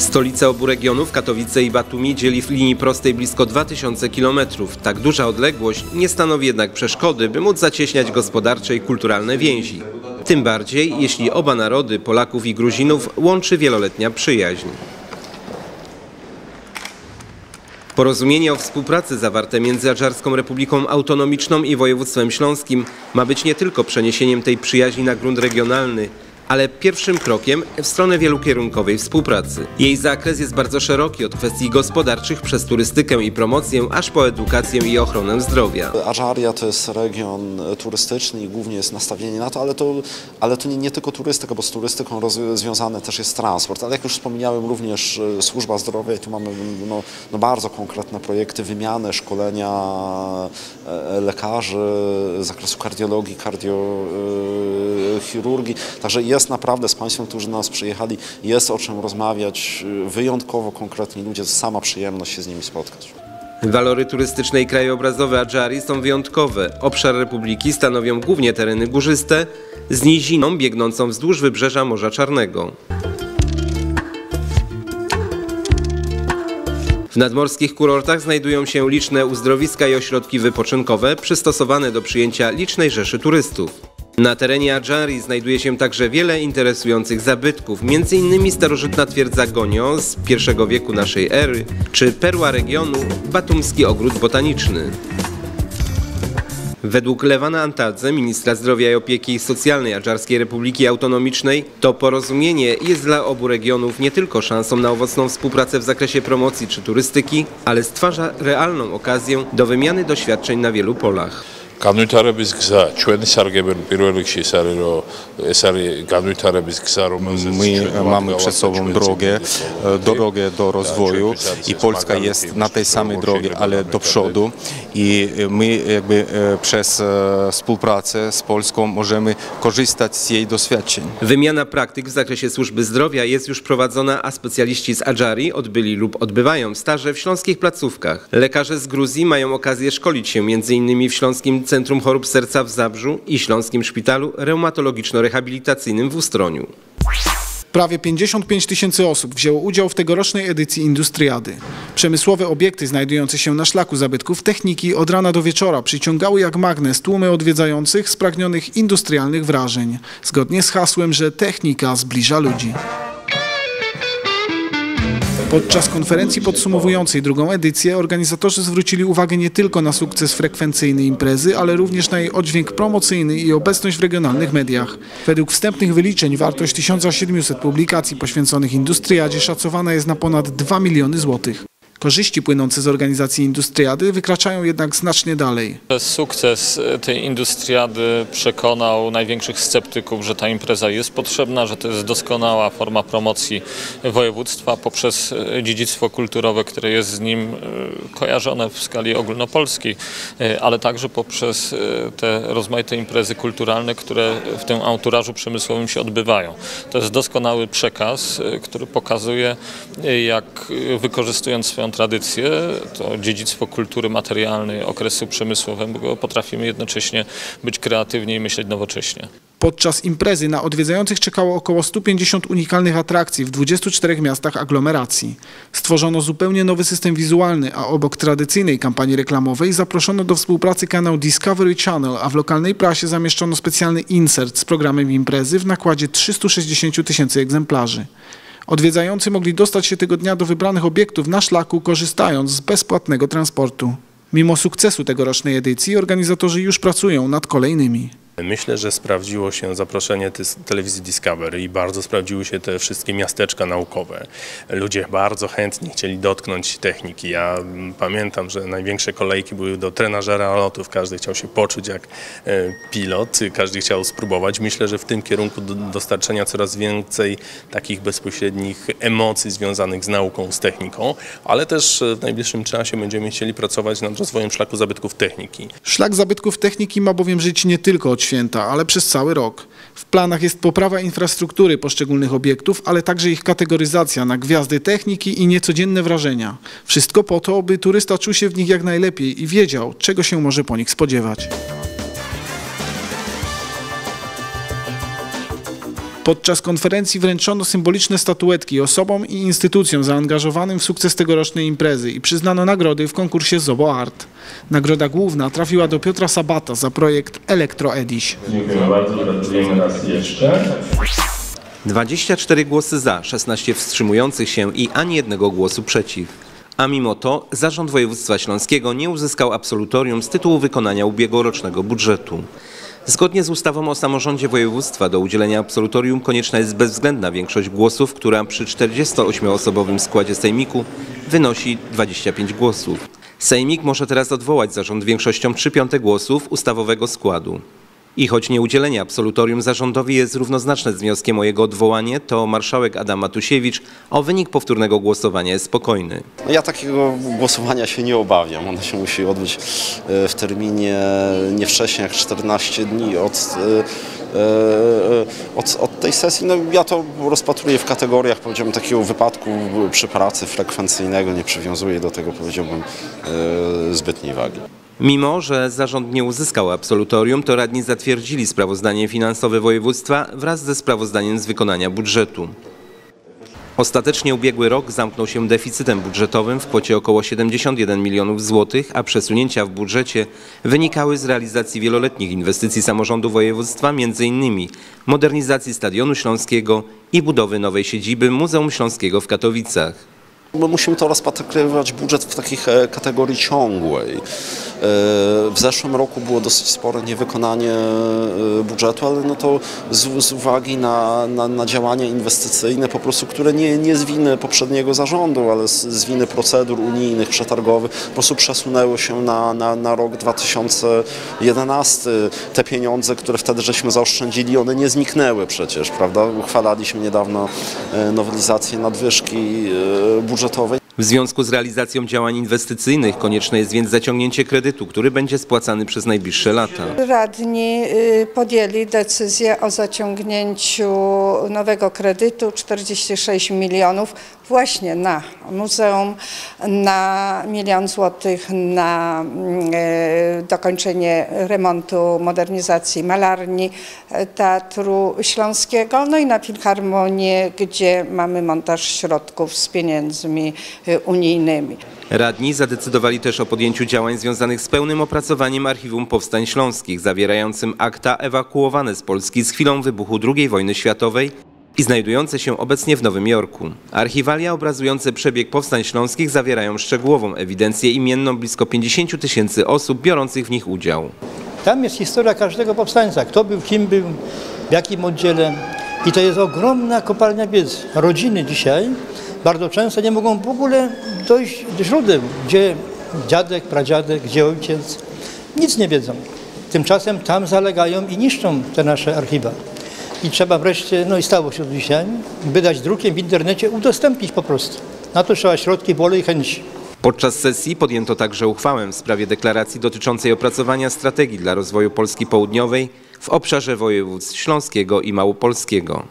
Stolice obu regionów, Katowice i Batumi, dzieli w linii prostej blisko 2000 km. Tak duża odległość nie stanowi jednak przeszkody, by móc zacieśniać gospodarcze i kulturalne więzi. Tym bardziej, jeśli oba narody, Polaków i Gruzinów, łączy wieloletnia przyjaźń. Porozumienie o współpracy zawarte między Adżarską Republiką Autonomiczną i Województwem Śląskim ma być nie tylko przeniesieniem tej przyjaźni na grunt regionalny, ale pierwszym krokiem w stronę wielokierunkowej współpracy. Jej zakres jest bardzo szeroki od kwestii gospodarczych przez turystykę i promocję, aż po edukację i ochronę zdrowia. Adżaria to jest region e, turystyczny i głównie jest nastawienie na to, ale to, ale to nie, nie tylko turystyka, bo z turystyką związany też jest transport, ale jak już wspomniałem również e, służba zdrowia i tu mamy no, no bardzo konkretne projekty, wymianę, szkolenia e, lekarzy z zakresu kardiologii, kardiochirurgii, także jest naprawdę z Państwem, którzy do nas przyjechali, jest o czym rozmawiać, wyjątkowo konkretni ludzie, sama przyjemność się z nimi spotkać. Walory turystyczne i krajobrazowe Adżarii są wyjątkowe. Obszar Republiki stanowią głównie tereny górzyste z niziną biegnącą wzdłuż wybrzeża Morza Czarnego. W nadmorskich kurortach znajdują się liczne uzdrowiska i ośrodki wypoczynkowe przystosowane do przyjęcia licznej rzeszy turystów. Na terenie Adżarii znajduje się także wiele interesujących zabytków, m.in. starożytna twierdza Gonio z I wieku naszej ery, czy perła regionu Batumski Ogród Botaniczny. Według Lewana Antadze, ministra zdrowia i opieki socjalnej Adżarskiej Republiki Autonomicznej, to porozumienie jest dla obu regionów nie tylko szansą na owocną współpracę w zakresie promocji czy turystyki, ale stwarza realną okazję do wymiany doświadczeń na wielu polach განვითარების გზა ჩვენი სარგებელი პირველ რიგში ეს არის რომ ეს არის განვითარების gza, რომელზეც My mamy przed sobą drogę, e, drogę do rozwoju i Polska jest na tej samej drodze, ale do przodu i my jakby e, przez e, współpracę z Polską możemy korzystać z jej doświadczeń. Wymiana praktyk w zakresie służby zdrowia jest już prowadzona, a specjaliści z Adżarii odbyli lub odbywają staże w śląskich placówkach. Lekarze z Gruzji mają okazję szkolić się m.in. w Śląskim Centrum Chorób Serca w Zabrzu i Śląskim Szpitalu Reumatologiczno-Rehabilitacyjnym w Ustroniu. Prawie 55 tysięcy osób wzięło udział w tegorocznej edycji Industriady. Przemysłowe obiekty znajdujące się na szlaku zabytków techniki od rana do wieczora przyciągały jak magnes tłumy odwiedzających spragnionych industrialnych wrażeń. Zgodnie z hasłem, że technika zbliża ludzi. Podczas konferencji podsumowującej drugą edycję organizatorzy zwrócili uwagę nie tylko na sukces frekwencyjny imprezy, ale również na jej oddźwięk promocyjny i obecność w regionalnych mediach. Według wstępnych wyliczeń wartość 1700 publikacji poświęconych industriadzie szacowana jest na ponad 2 miliony złotych. Korzyści płynące z organizacji Industriady wykraczają jednak znacznie dalej. Sukces tej Industriady przekonał największych sceptyków, że ta impreza jest potrzebna, że to jest doskonała forma promocji województwa poprzez dziedzictwo kulturowe, które jest z nim e, kojarzone w skali ogólnopolskiej, e, ale także poprzez e, te rozmaite imprezy kulturalne, które w tym autorażu przemysłowym się odbywają. To jest doskonały przekaz, który pokazuje, jak wykorzystując swoją tradycję, to dziedzictwo kultury materialnej okresu przemysłowego potrafimy jednocześnie być kreatywni i myśleć nowocześnie. Podczas imprezy na odwiedzających czekało około 150 unikalnych atrakcji w 24 miastach aglomeracji. Stworzono zupełnie nowy system wizualny, a obok tradycyjnej kampanii reklamowej zaproszono do współpracy kanał Discovery Channel, a w lokalnej prasie zamieszczono specjalny insert z programem imprezy w nakładzie 360 tysięcy egzemplarzy. Odwiedzający mogli dostać się tego dnia do wybranych obiektów na szlaku, korzystając z bezpłatnego transportu. Mimo sukcesu tegorocznej edycji organizatorzy już pracują nad kolejnymi. Myślę, że sprawdziło się zaproszenie telewizji Discovery i bardzo sprawdziły się te wszystkie miasteczka naukowe. Ludzie bardzo chętnie chcieli dotknąć techniki. Ja pamiętam, że największe kolejki były do trenażera lotów. Każdy chciał się poczuć jak e, pilot, każdy chciał spróbować. Myślę, że w tym kierunku dostarczenia coraz więcej takich bezpośrednich emocji związanych z nauką, z techniką, ale też w najbliższym czasie będziemy chcieli pracować nad rozwojem szlaku zabytków techniki. Szlak zabytków techniki ma bowiem żyć nie tylko od święta, ale przez cały rok. W planach jest poprawa infrastruktury poszczególnych obiektów, ale także ich kategoryzacja na gwiazdy techniki i niecodzienne wrażenia. Wszystko po to, by turysta czuł się w nich jak najlepiej i wiedział, czego się może po nich spodziewać. Podczas konferencji wręczono symboliczne statuetki osobom i instytucjom zaangażowanym w sukces tegorocznej imprezy i przyznano nagrody w konkursie Zobo Art. Nagroda główna trafiła do Piotra Sabata za projekt Elektro Ediś. Dziękujemy bardzo, gratulujemy raz jeszcze. 24 głosy za, 16 wstrzymujących się i ani jednego głosu przeciw. A mimo to Zarząd Województwa Śląskiego nie uzyskał absolutorium z tytułu wykonania ubiegłorocznego budżetu. Zgodnie z ustawą o samorządzie województwa do udzielenia absolutorium konieczna jest bezwzględna większość głosów, która przy 48-osobowym składzie sejmiku wynosi 25 głosów. Sejmik może teraz odwołać zarząd większością 3 piąte głosów ustawowego składu. I choć nieudzielenie absolutorium zarządowi jest równoznaczne z wnioskiem o jego odwołanie, to marszałek Adam Matusiewicz o wynik powtórnego głosowania jest spokojny. Ja takiego głosowania się nie obawiam. Ono się musi odbyć e, w terminie nie wcześniej jak 14 dni od, e, e, od, od tej sesji. No, ja to rozpatruję w kategoriach powiedziałbym takiego wypadku przy pracy frekwencyjnego. Nie przywiązuję do tego powiedziałbym zbytniej wagi. Mimo, że zarząd nie uzyskał absolutorium, to radni zatwierdzili sprawozdanie finansowe województwa wraz ze sprawozdaniem z wykonania budżetu. Ostatecznie ubiegły rok zamknął się deficytem budżetowym w kwocie około 71 milionów złotych, a przesunięcia w budżecie wynikały z realizacji wieloletnich inwestycji samorządu województwa, m.in. modernizacji Stadionu Śląskiego i budowy nowej siedziby Muzeum Śląskiego w Katowicach. Bo musimy to rozpatrywać budżet w takich e, kategorii ciągłej. E, W zeszłym roku było dosyć spore niewykonanie e, budżetu, ale no to z, z uwagi na, na, na działania inwestycyjne, po prostu, które nie, nie z winy poprzedniego zarządu, ale z, z winy procedur unijnych, przetargowych, po prostu przesunęły się na, na, na rok 2011. Te pieniądze, które wtedy żeśmy zaoszczędzili, one nie zniknęły przecież, prawda? Uchwalaliśmy niedawno nowelizację nadwyżki e, budżetowej. W związku z realizacją działań inwestycyjnych konieczne jest więc zaciągnięcie kredytu, który będzie spłacany przez najbliższe lata. Radni y, podjęli decyzję o zaciągnięciu nowego kredytu 46 milionów właśnie na muzeum, na milion złotych na mm, y, dokończenie remontu, modernizacji malarni y, Teatru Śląskiego, no i na Filharmonię, gdzie mamy montaż środków z pieniędzmi unijnymi. Radni zadecydowali też o podjęciu działań związanych z pełnym opracowaniem Archiwum Powstań Śląskich, zawierającym akta ewakuowane z Polski z chwilą wybuchu II wojny światowej i znajdujące się obecnie w Nowym Jorku. Archiwalia obrazujące przebieg powstań śląskich zawierają szczegółową ewidencję imienną blisko 50 tysięcy osób biorących w nich udział. Tam jest historia każdego powstańca, kto był, kim był, w jakim oddziale. I to jest ogromna kopalnia wiedzy. Rodziny dzisiaj bardzo często nie mogą w ogóle dojść do źródeł, gdzie dziadek, pradziadek, gdzie ojciec. Nic nie wiedzą. Tymczasem tam zalegają i niszczą te nasze archiwa. I trzeba wreszcie, no i stało się dzisiaj, wydać drukiem w internecie, udostępnić po prostu. Na to trzeba środki, wolę i chęci. Podczas sesji podjęto także uchwałę w sprawie deklaracji dotyczącej opracowania strategii dla rozwoju Polski Południowej w obszarze województw śląskiego i małopolskiego.